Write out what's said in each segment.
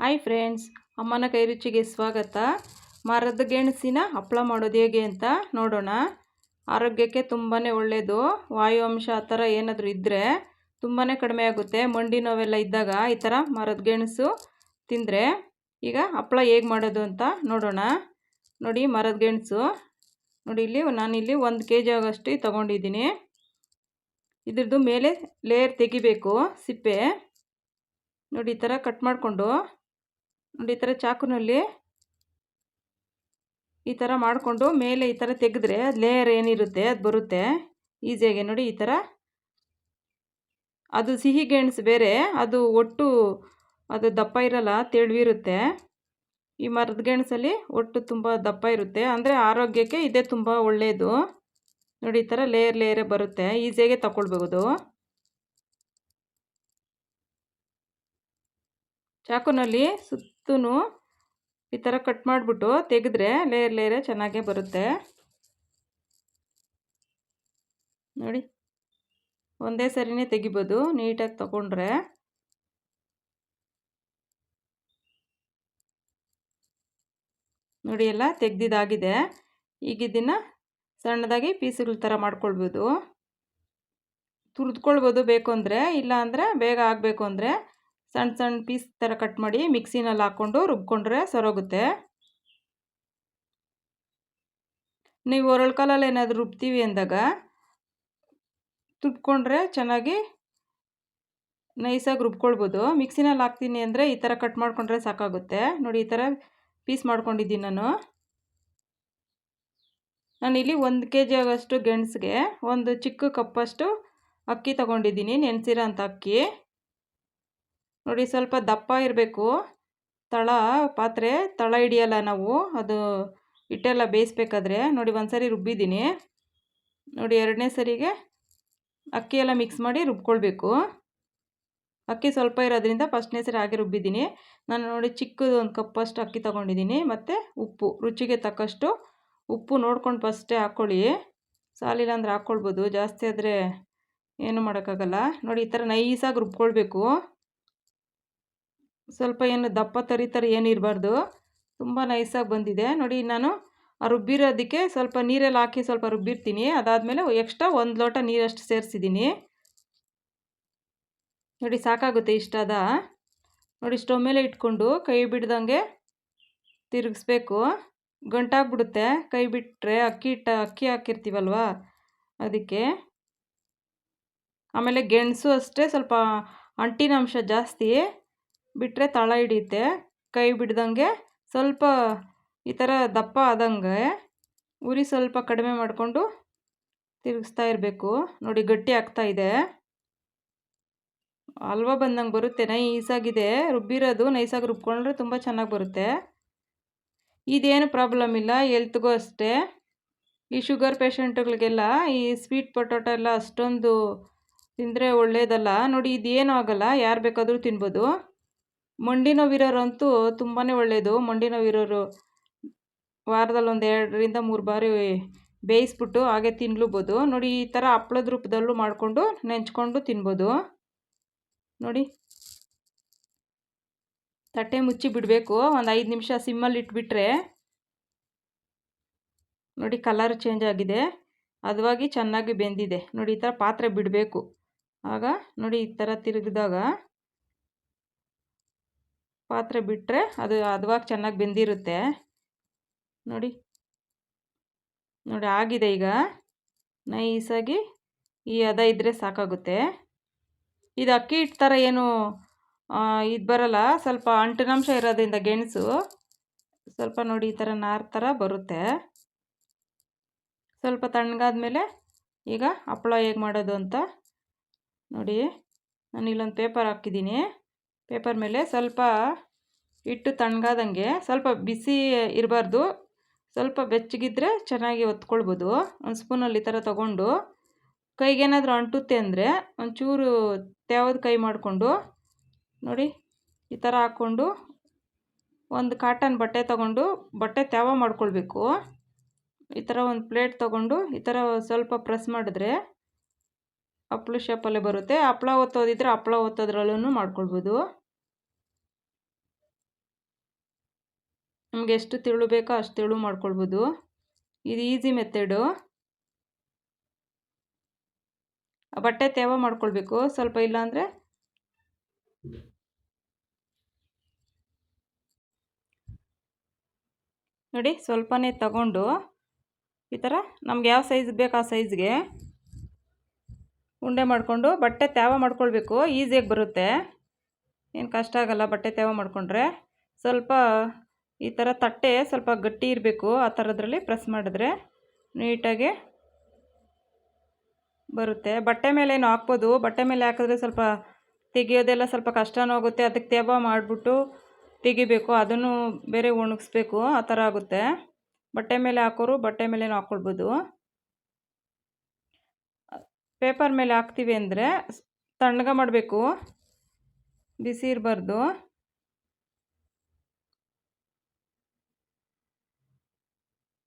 Hi friends, ಅಮ್ಮನ ಕೈ ರುಚಿಗೆ ಸ್ವಾಗತ. ಮರದ ಗೆಣಸಿನ ಹಪ್ಪಳ ಮಾಡೋದು ಹೇಗೆ ಅಂತ ನೋಡೋಣ. ಆರೋಗ್ಯಕ್ಕೆ ತುಂಬಾ ಒಳ್ಳೆಯದು ವಾಯು ಅಂಶ ಆ ಥರ ಏನಾದರೂ ಇದ್ದರೆ ತುಂಬಾ ಕಡಿಮೆ ಆಗುತ್ತೆ. ಮಂಡಿ ನೋವೆಲ್ಲ ಇದ್ದಾಗ ಈ ಥರ ಮರದ ಗೆಣಸು ತಿಂದರೆ ಈಗ ಹಪ್ಪಳ ಹೇಗೆ ಮಾಡೋದು ಅಂತ ನೋಡೋಣ. ನೋಡಿ ಮರದ ಗೆಣಸು. ನೋಡಿ ಇಲ್ಲಿ ನಾನಿಲ್ಲಿ ಒಂದು ಕೆ ಜಿ ಆಗೋಷ್ಟು ತೊಗೊಂಡಿದ್ದೀನಿ. ಇದ್ರದ್ದು ಮೇಲೆ ಲೇಯರ್ ತೆಗಿಬೇಕು, ಸಿಪ್ಪೆ. ನೋಡಿ ಈ ಥರ ಕಟ್ ಮಾಡಿಕೊಂಡು ನೋಡಿ, ಈ ಥರ ಚಾಕುನಲ್ಲಿ ಈ ಥರ ಮಾಡಿಕೊಂಡು ಮೇಲೆ ಈ ಥರ ತೆಗೆದ್ರೆ ಲೇಯರ್ ಏನಿರುತ್ತೆ, ಅದು ಬರುತ್ತೆ. ಈಸಿಯಾಗಿ ನೋಡಿ, ಈ ಥರ. ಅದು ಸಿಹಿ ಗೆಣಸು ಬೇರೆ, ಅದು ಒಟ್ಟು ಅದು ದಪ್ಪ ಇರಲ್ಲ, ತೆಳುವಿರುತ್ತೆ. ಈ ಮರದ ಗೆಣಸಲ್ಲಿ ಒಟ್ಟು ತುಂಬ ದಪ್ಪ ಇರುತ್ತೆ. ಅಂದರೆ ಆರೋಗ್ಯಕ್ಕೆ ಇದೇ ತುಂಬ ಒಳ್ಳೆಯದು ನೋಡಿ, ಈ ಥರ ಲೇಯರ್ ಲೇಯರೇ ಬರುತ್ತೆ. ಈಸಿಯಾಗೆ ತಗೊಳ್ಬಹುದು ಚಾಕುನಲ್ಲಿ ಸುತ್ತೂ ಈ ಥರ ಕಟ್ ಮಾಡಿಬಿಟ್ಟು ತೆಗೆದ್ರೆ ಲೇಯರ್ ಲೇಯರೇ ಚೆನ್ನಾಗೇ ಬರುತ್ತೆ. ನೋಡಿ, ಒಂದೇ ಸರಿನೇ ತೆಗಿಬೋದು, ನೀಟಾಗಿ ತಗೊಂಡ್ರೆ. ನೋಡಿ, ಎಲ್ಲ ತೆಗ್ದಿದ್ದಾಗಿದೆ ಈಗ ಇದನ್ನು ಸಣ್ಣದಾಗಿ ಪೀಸುಗಳ ಥರ ಮಾಡ್ಕೊಳ್ಬೋದು. ತುರಿದ್ಕೊಳ್ಬೋದು ಬೇಕು ಅಂದರೆ ಇಲ್ಲ ಅಂದರೆ ಬೇಗ ಆಗಬೇಕು ಅಂದರೆ ಸಣ್ಣ ಸಣ್ಣ ಪೀಸ್ ಥರ ಕಟ್ ಮಾಡಿ ಮಿಕ್ಸಿನಲ್ಲಿ ಹಾಕ್ಕೊಂಡು ರುಬ್ಕೊಂಡ್ರೆ ಸರೋಗುತ್ತೆ. ನೀವು ಒರಳು ಕಾಲಲ್ಲಿ ಏನಾದರೂ ರುಬ್ತೀವಿ ಅಂದಾಗ ತುಟ್ಕೊಂಡ್ರೆ ಚೆನ್ನಾಗಿ ನೈಸಾಗಿ ರುಬ್ಕೊಳ್ಬೋದು. ಮಿಕ್ಸಿನಲ್ಲಿ ಹಾಕ್ತೀನಿ ಅಂದರೆ ಈ ಥರ ಕಟ್ ಮಾಡಿಕೊಂಡ್ರೆ ಸಾಕಾಗುತ್ತೆ. ನೋಡಿ, ಈ ಥರ ಪೀಸ್ ಮಾಡ್ಕೊಂಡಿದ್ದೀನಿ ನಾನು. ನಾನಿಲ್ಲಿ ಒಂದು ಕೆ ಜಿ ಆಗೋಷ್ಟು ಗೆಣಸಿಗೆ ಒಂದು ಚಿಕ್ಕ ಕಪ್ಪಷ್ಟು ಅಕ್ಕಿ ತೊಗೊಂಡಿದ್ದೀನಿ, ನೆನೆಸಿರೋ ಅಂಥ ಅಕ್ಕಿ. ನೋಡಿ ಸ್ವಲ್ಪ ದಪ್ಪ ಇರಬೇಕು. ತಳ ಪಾತ್ರೆ ತಳ ಹಿಡಿಯಲ್ಲ ನಾವು, ಅದು ಹಿಟ್ಟೆಲ್ಲ ಬೇಯಿಸ್ಬೇಕಾದ್ರೆ ನೋಡಿ ಒಂದು ಸರಿ ರುಬ್ಬಿದ್ದೀನಿ. ನೋಡಿ ಎರಡನೇ ಸರಿಗೆ ಅಕ್ಕಿ ಎಲ್ಲ ಮಿಕ್ಸ್ ಮಾಡಿ ರುಬ್ಕೊಳ್ಬೇಕು. ಅಕ್ಕಿ ಸ್ವಲ್ಪ ಇರೋದ್ರಿಂದ ಫಸ್ಟ್ನೇ ಸರಿ ಹಾಗೆ ರುಬ್ಬಿದ್ದೀನಿ. ನಾನು ನೋಡಿ ಚಿಕ್ಕದು ಒಂದು ಕಪ್ಪಷ್ಟು ಅಕ್ಕಿ ತೊಗೊಂಡಿದ್ದೀನಿ. ಮತ್ತು ಉಪ್ಪು, ರುಚಿಗೆ ತಕ್ಕಷ್ಟು ಉಪ್ಪು ನೋಡ್ಕೊಂಡು ಫಸ್ಟೇ ಹಾಕ್ಕೊಳ್ಳಿ. ಸಾಲಿಲ್ಲ ಅಂದರೆ ಹಾಕ್ಕೊಳ್ಬೋದು, ಜಾಸ್ತಿ ಆದರೆ ಏನು ಮಾಡೋಕ್ಕಾಗಲ್ಲ. ನೋಡಿ ಈ ಥರ ನೈಸಾಗಿ ರುಬ್ಕೊಳ್ಬೇಕು. ಸ್ವಲ್ಪ ಏನು ದಪ್ಪ ತರಿ ಥರ ಏನು ಇರಬಾರ್ದು. ತುಂಬ ನೈಸಾಗಿ ಬಂದಿದೆ. ನೋಡಿ, ನಾನು ರುಬ್ಬಿರೋದಕ್ಕೆ ಸ್ವಲ್ಪ ನೀರಲ್ಲಿ ಹಾಕಿ ಸ್ವಲ್ಪ ರುಬ್ಬಿರ್ತೀನಿ. ಅದಾದಮೇಲೆ ಎಕ್ಸ್ಟ್ರಾ ಒಂದು ಲೋಟ ನೀರಷ್ಟು ಸೇರಿಸಿದ್ದೀನಿ. ನೋಡಿ, ಸಾಕಾಗುತ್ತೆ ಇಷ್ಟಾದ ನೋಡಿ ಸ್ಟವ್ ಮೇಲೆ ಇಟ್ಕೊಂಡು ಕೈ ಬಿಡ್ದಂಗೆ ತಿರುಗಿಸ್ಬೇಕು. ಗಂಟಾಗ್ಬಿಡುತ್ತೆ. ಕೈ ಬಿಟ್ಟರೆ ಅಕ್ಕಿ ಇಟ್ಟ, ಅಕ್ಕಿ ಹಾಕಿರ್ತೀವಲ್ವ ಅದಕ್ಕೆ. ಆಮೇಲೆ ಗೆಣಸು ಅಷ್ಟೇ ಸ್ವಲ್ಪ ಅಂಟಿನ ಅಂಶ ಜಾಸ್ತಿ. ಬಿಟ್ಟರೆ ತಳ ಹಿಡಿಯುತ್ತೆ. ಕೈ ಬಿಡ್ದಂಗೆ ಸ್ವಲ್ಪ ಈ ಥರ ದಪ್ಪ ಆದಂಗೆ ಉರಿ ಸ್ವಲ್ಪ ಕಡಿಮೆ ಮಾಡಿಕೊಂಡು ತಿರುಗಿಸ್ತಾ ಇರಬೇಕು. ನೋಡಿ, ಗಟ್ಟಿ ಆಗ್ತಾ ಇದೆ. ಹಲ್ವ ಬಂದಂಗೆ ಬರುತ್ತೆ, ನೈಸಾಗಿದೆ. ರುಬ್ಬಿರೋದು ನೈಸಾಗಿ ರುಬ್ಕೊಂಡ್ರೆ ತುಂಬ ಚೆನ್ನಾಗಿ ಬರುತ್ತೆ. ಇದೇನು ಪ್ರಾಬ್ಲಮ್ ಇಲ್ಲ ಎಲ್ತ್ಗೂ ಅಷ್ಟೇ. ಈ ಶುಗರ್ ಪೇಷಂಟ್ಗಳಿಗೆಲ್ಲ ಈ ಸ್ವೀಟ್ ಪೊಟೊಟೊ ಎಲ್ಲ ಅಷ್ಟೊಂದು ತಿಂದರೆ ಒಳ್ಳೆಯದಲ್ಲ ನೋಡಿ, ಇದೇನೂ ಆಗೋಲ್ಲ, ಯಾರು ಬೇಕಾದರೂ ತಿನ್ಬೋದು. ಮಂಡಿ ನೋವಿರೋರಂತೂ ತುಂಬಾ ಒಳ್ಳೆಯದು ಮಂಡಿ ನೋವಿರೋರು ವಾರದಲ್ಲಿ ಒಂದು ಎರಡರಿಂದ ಮೂರು ಬಾರಿ ಬೇಯಿಸ್ಬಿಟ್ಟು ಹಾಗೆ ತಿನ್ಲೂಬೋದು. ನೋಡಿ, ಈ ಥರ ಹಪ್ಪಳದ ರೂಪದಲ್ಲೂ ಮಾಡಿಕೊಂಡು ನೆಂಚ್ಕೊಂಡು ತಿನ್ಬೋದು. ನೋಡಿ. ತಟ್ಟೆ ಮುಚ್ಚಿ ಬಿಡಬೇಕು. ಒಂದು ಐದು ನಿಮಿಷ ಸಿಮ್ಮಲ್ಲಿ ಇಟ್ಬಿಟ್ರೆ ನೋಡಿ ಕಲರ್ ಚೇಂಜ್ ಆಗಿದೆ. ಅದವಾಗಿ ಚೆನ್ನಾಗಿ ಬೆಂದಿದೆ. ನೋಡಿ, ಈ ಥರ ಪಾತ್ರೆ ಬಿಡಬೇಕು. ಆಗ ನೋಡಿ, ಈ ಥರ ತಿರುಗಿದಾಗ ಪಾತ್ರೆ ಬಿಟ್ಟರೆ ಅದು ಅದವಾಗ ಚೆನ್ನಾಗಿ ಬೆಂದಿರುತ್ತೆ. ನೋಡಿ. ನೋಡಿ ಆಗಿದೆ ಈಗ. ನೈಸಾಗಿ ಈ ಹದ ಇದ್ದರೆ ಸಾಕಾಗುತ್ತೆ. ಇದು ಅಕ್ಕಿ ಹಿಟ್ಟು ಥರ ಏನು ಇದು ಬರಲ್ಲ. ಸ್ವಲ್ಪ ಅಂಟಿನಾಂಶ ಇರೋದ್ರಿಂದ ಗೆಣಸು. ಸ್ವಲ್ಪ ನೋಡಿ ಈ ಥರ ನಾರು ಥರ ಬರುತ್ತೆ. ಸ್ವಲ್ಪ ತಣ್ಣಗಾದ ಮೇಲೆ ಈಗ ಹಪ್ಪಳ ಹೇಗೆ ಮಾಡೋದು ಅಂತ ನೋಡಿ. ನಾನು ಇಲ್ಲೊಂದು ಪೇಪರ್ ಹಾಕಿದ್ದೀನಿ. ಪೇಪರ್ ಮೇಲೆ ಸ್ವಲ್ಪ ಹಿಟ್ಟು ತಣ್ಣಗಾದಂಗೆ ಸ್ವಲ್ಪ ಬಿಸಿ ಇರಬಾರ್ದು. ಸ್ವಲ್ಪ ಬೆಚ್ಚಗಿದ್ರೆ ಚೆನ್ನಾಗಿ ಒತ್ಕೊಳ್ಬೋದು ಒಂದು ಸ್ಪೂನಲ್ಲಿ ಈ ಥರ ತೊಗೊಂಡು ಕೈಗೇನಾದರೂ ಅಂಟುತ್ತೆ ಅಂದರೆ ಒಂಚೂರು ತೇವದ ಕೈ ಮಾಡಿಕೊಂಡು ನೋಡಿ ಈ ಥರ ಹಾಕ್ಕೊಂಡು ಒಂದು ಕಾಟನ್ ಬಟ್ಟೆ ತೊಗೊಂಡು ಬಟ್ಟೆ ತೇವ ಮಾಡ್ಕೊಳ್ಬೇಕು. ಈ ಥರ ಒಂದು ಪ್ಲೇಟ್ ತೊಗೊಂಡು ಈ ಥರ ಸ್ವಲ್ಪ ಪ್ರೆಸ್ ಮಾಡಿದ್ರೆ ಹಪ್ಳ ಶೇಪಲ್ಲೇ ಬರುತ್ತೆ. ಹಪ್ಳ ಒತ್ತೋದಿದ್ರೆ ಹಪ್ಳ ಒತ್ತೋದ್ರಲ್ಲೂ ಮಾಡ್ಕೊಳ್ಬೋದು. ನಮಗೆ ಎಷ್ಟು ತಿಳು ಬೇಕೋ ಅಷ್ಟು ತಿಳು ಮಾಡ್ಕೊಳ್ಬೋದು. ಇದು ಈಸಿ ಮೆಥಡು ಬಟ್ಟೆ ತೇವ ಮಾಡ್ಕೊಳ್ಬೇಕು. ಸ್ವಲ್ಪ ಇಲ್ಲಾಂದರೆ ನೋಡಿ, ಸ್ವಲ್ಪನೇ ತಗೊಂಡು ಈ ಥರ ನಮ್ಗೆ ಯಾವ ಸೈಜ್ ಬೇಕು ಆ ಸೈಜ್ಗೆ ಉಂಡೆ ಮಾಡಿಕೊಂಡು ಬಟ್ಟೆ ತ್ಯಾವ ಮಾಡ್ಕೊಳ್ಬೇಕು. ಈಸಿಯಾಗಿ ಬರುತ್ತೆ. ಏನು ಕಷ್ಟ ಆಗಲ್ಲ ಬಟ್ಟೆ ತ್ಯಾವ ಮಾಡಿಕೊಂಡ್ರೆ. ಸ್ವಲ್ಪ ಈ ಥರ ತಟ್ಟೆ ಸ್ವಲ್ಪ ಗಟ್ಟಿ ಇರಬೇಕು, ಆ ಥರದ್ರಲ್ಲಿ ಪ್ರೆಸ್ ಮಾಡಿದ್ರೆ ನೀಟಾಗಿ ಬರುತ್ತೆ. ಬಟ್ಟೆ ಮೇಲೇನು ಹಾಕ್ಬೋದು, ಬಟ್ಟೆ ಮೇಲೆ ಹಾಕಿದ್ರೆ ಸ್ವಲ್ಪ ತೆಗಿಯೋದೆಲ್ಲ ಸ್ವಲ್ಪ ಕಷ್ಟನೂ ಆಗುತ್ತೆ. ಅದಕ್ಕೆ ತೇವ ಮಾಡಿಬಿಟ್ಟು ತೆಗಿಬೇಕು, ಅದನ್ನು ಬೇರೆ ಒಣಗಿಸ್ಬೇಕು, ಆ ಥರ ಆಗುತ್ತೆ. ಬಟ್ಟೆ ಮೇಲೆ ಹಾಕೋರು ಬಟ್ಟೆ ಮೇಲೇನು ಹಾಕ್ಕೊಳ್ಬೋದು. ಪೇಪರ್ ಮೇಲೆ ಹಾಕ್ತೀವಿ ಅಂದರೆ ತಣ್ಣಗೆ ಮಾಡಬೇಕು, ಬಿಸಿ ಇರಬಾರ್ದು.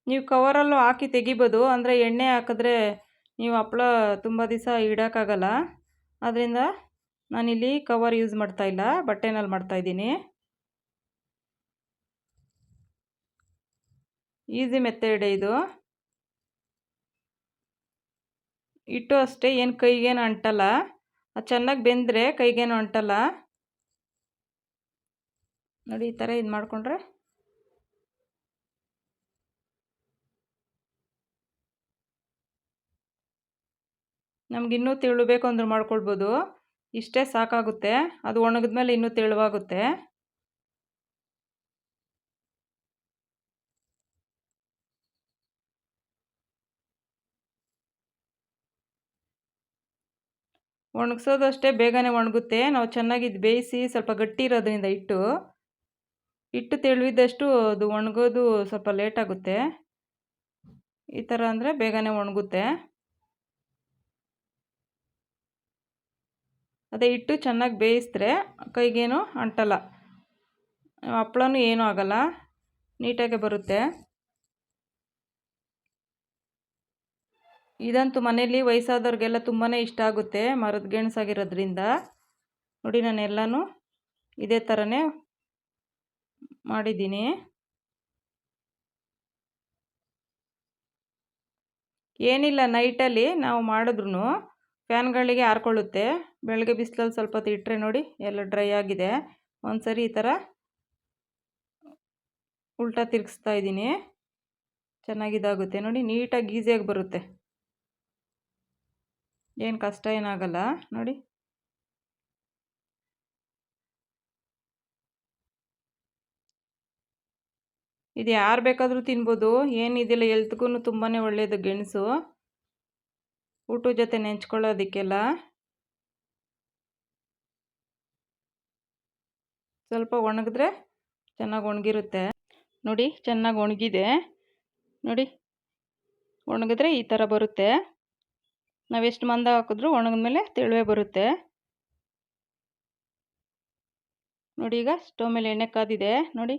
ನೀವು ಕವರಲ್ಲೂ ಹಾಕಿ ತೆಗಿಬೋದು. ಅಂದರೆ ಎಣ್ಣೆ ಹಾಕಿದ್ರೆ ನೀವು ಹಪ್ಳ ತುಂಬ ದಿವಸ ಇಡೋಕ್ಕಾಗಲ್ಲ. ಆದ್ದರಿಂದ ನಾನಿಲ್ಲಿ ಕವರ್ ಯೂಸ್ ಮಾಡ್ತಾಯಿಲ್ಲ ಬಟ್ಟೆನಲ್ಲಿ ಮಾಡ್ತಾಯಿದ್ದೀನಿ ಈಸಿ ಮೆಥಡ್ ಇದು. ಇಟ್ಟು ಅಷ್ಟೇ, ಏನು ಕೈಗೇನು ಅಂಟಲ್ಲ. ಅದು ಚೆನ್ನಾಗಿ ಬೆಂದರೆ ಕೈಗೇನು ಅಂಟಲ್ಲ. ನೋಡಿ, ಈ ಥರ ಇದು ಮಾಡಿಕೊಂಡ್ರೆ ನಮಗಿನ್ನೂ ತೆಳು ಬೇಕು ಅಂದ್ರೆ ಮಾಡ್ಕೊಳ್ಬೋದು. ಇಷ್ಟೇ ಸಾಕಾಗುತ್ತೆ. ಅದು ಒಣಗಿದ್ಮೇಲೆ ಇನ್ನೂ ತೆಳುವಾಗುತ್ತೆ. ಒಣಗಿಸೋದು ಅಷ್ಟೇ ಬೇಗನೆ ಒಣಗುತ್ತೆ. ನಾವು ಚೆನ್ನಾಗಿ ಇದು ಬೇಯಿಸಿ ಸ್ವಲ್ಪ ಗಟ್ಟಿ ಇರೋದ್ರಿಂದ ಇಟ್ಟು ಇಟ್ಟು ತೆಳುವಿದ್ದಷ್ಟು ಅದು ಒಣಗೋದು ಸ್ವಲ್ಪ ಲೇಟಾಗುತ್ತೆ ಈ ಥರ ಅಂದರೆ ಬೇಗನೆ ಒಣಗುತ್ತೆ. ಅದೇ ಇಟ್ಟು ಚೆನ್ನಾಗಿ ಬೇಯಿಸಿದ್ರೆ ಕೈಗೇನು ಅಂಟಲ್ಲ. ಹಪ್ಳನೂ ಏನೂ ಆಗಲ್ಲ. ನೀಟಾಗೆ ಬರುತ್ತೆ. ಇದಂತೂ ಮನೇಲಿ ವಯಸ್ಸಾದವ್ರಿಗೆಲ್ಲ ತುಂಬಾ ಇಷ್ಟ ಆಗುತ್ತೆ, ಮರದ ಗೆಣಸಾಗಿರೋದ್ರಿಂದ. ನೋಡಿ ನಾನು ಎಲ್ಲನೂ ಇದೇ ಥರನೇ ಮಾಡಿದ್ದೀನಿ. ಏನಿಲ್ಲ, ನೈಟಲ್ಲಿ ನಾವು ಮಾಡಿದ್ರು ಫ್ಯಾನ್ಗಳಿಗೆ ಹಾರ್ಕೊಳ್ಳುತ್ತೆ ಬೆಳಗ್ಗೆ ಬಿಸಿಲಲ್ಲಿ ಸ್ವಲ್ಪ ಹೊತ್ತು ಇಟ್ಟರೆ ನೋಡಿ ಎಲ್ಲ ಡ್ರೈ ಆಗಿದೆ. ಒಂದು ಸರಿ ಈ ಥರ ಉಲ್ಟಾ ತಿರುಗಿಸ್ತಾ ಇದ್ದೀನಿ. ಚೆನ್ನಾಗಿದಾಗುತ್ತೆ. ನೋಡಿ ನೀಟಾಗಿ ಈಸಿಯಾಗಿ ಬರುತ್ತೆ. ಏನು ಕಷ್ಟ ಏನಾಗಲ್ಲ ನೋಡಿ. ಇದು ಯಾರು ಬೇಕಾದರೂ ತಿನ್ಬೋದು. ಏನಿದಿಲ್ಲ ಎಲ್ತ್ಗೂ ತುಂಬಾ ಒಳ್ಳೆಯದು ಗೆಣಸು ಊಟದ ಜೊತೆ ನೆಂಚ್ಕೊಳ್ಳೋದಕ್ಕೆಲ್ಲ. ಸ್ವಲ್ಪ ಒಣಗಿದ್ರೆ ಚೆನ್ನಾಗಿ ಒಣಗಿರುತ್ತೆ. ನೋಡಿ, ಚೆನ್ನಾಗಿ ಒಣಗಿದೆ. ನೋಡಿ, ಒಣಗಿದ್ರೆ ಈ ಥರ ಬರುತ್ತೆ. ನಾವೆಷ್ಟು ಮಂದ ಹಾಕಿದ್ರೂ ಒಣಗಿದ್ಮೇಲೆ ತೆಳುವೆ ಬರುತ್ತೆ. ನೋಡಿ, ಈಗ ಸ್ಟವ್ ಮೇಲೆ ಎಣ್ಣೆ ಕಾದಿದೆ. ನೋಡಿ,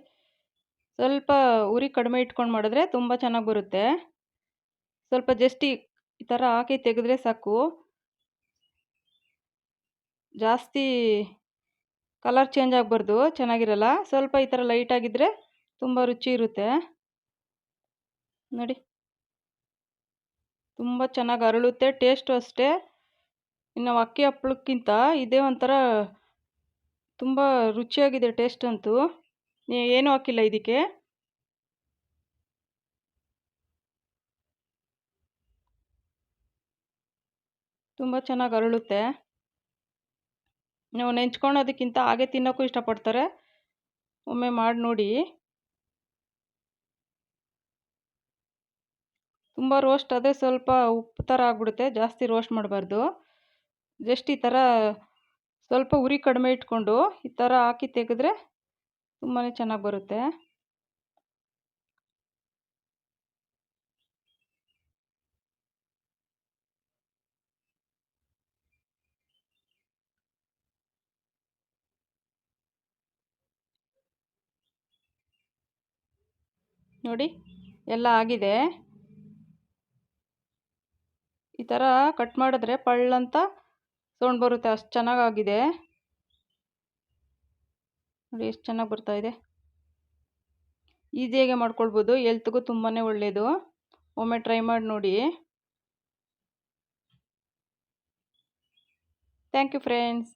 ಸ್ವಲ್ಪ ಉರಿ ಕಡಿಮೆ ಇಟ್ಕೊಂಡು ಮಾಡಿದ್ರೆ ತುಂಬ ಚೆನ್ನಾಗಿ ಬರುತ್ತೆ. ಸ್ವಲ್ಪ ಜಸ್ಟ್ ಈ ಥರ ಹಾಕಿ ತೆಗೆದ್ರೆ ಸಾಕು. ಜಾಸ್ತಿ ಕಲರ್ ಚೇಂಜ್ ಆಗಬಾರ್ದು, ಚೆನ್ನಾಗಿರಲ್ಲ. ಸ್ವಲ್ಪ ಈ ಥರ ಲೈಟಾಗಿದ್ದರೆ ತುಂಬ ರುಚಿ ಇರುತ್ತೆ. ನೋಡಿ. ತುಂಬ ಚೆನ್ನಾಗಿ ಅರಳುತ್ತೆ ಟೇಸ್ಟು ಅಷ್ಟೇ. ಇನ್ನು ಅಕ್ಕಿ ಹಪ್ಪಳಕ್ಕಿಂತ ಇದೇ ಒಂಥರ ತುಂಬ ರುಚಿಯಾಗಿದೆ ಟೇಸ್ಟ್ ಅಂತೂ. ಏನೂ ಹಾಕಿಲ್ಲ ಇದಕ್ಕೆ. ತುಂಬ ಚೆನ್ನಾಗಿ ಅರಳುತ್ತೆ. ನೀವು ನೆಂಚ್ಕೊಳೋದಕ್ಕಿಂತ ಹಾಗೆ ತಿನ್ನೋಕ್ಕೂ ಇಷ್ಟಪಡ್ತಾರೆ. ಒಮ್ಮೆ ಮಾಡಿ ನೋಡಿ. ತುಂಬ ರೋಸ್ಟ್ ಆದರೆ ಸ್ವಲ್ಪ ಉಪ್ಪು ಥರ ಆಗ್ಬಿಡುತ್ತೆ, ಜಾಸ್ತಿ ರೋಸ್ಟ್ ಮಾಡಬಾರ್ದು. ಜಸ್ಟ್ ಈ ಥರ ಸ್ವಲ್ಪ ಉರಿ ಕಡಿಮೆ ಇಟ್ಕೊಂಡು ಈ ಥರ ಹಾಕಿ ತೆಗೆದ್ರೆ ತುಂಬಾ ಚೆನ್ನಾಗಿ ಬರುತ್ತೆ. ನೋಡಿ, ಎಲ್ಲ ಆಗಿದೆ. ಈ ಥರ ಕಟ್ ಮಾಡಿದ್ರೆ ಪಳ್ಳಂತ ಸೌಂಡ್ ಬರುತ್ತೆ, ಅಷ್ಟು ಚೆನ್ನಾಗಾಗಿದೆ. ನೋಡಿ, ಎಷ್ಟು ಚೆನ್ನಾಗಿ ಬರ್ತಾ ಇದೆ. ಈಸಿಯಾಗೆ ಮಾಡ್ಕೊಳ್ಬೋದು ಎಲ್ತ್ಗೂ ತುಂಬಾ ಒಳ್ಳೆಯದು ಒಮ್ಮೆ ಟ್ರೈ ಮಾಡಿ ನೋಡಿ. Thank you friends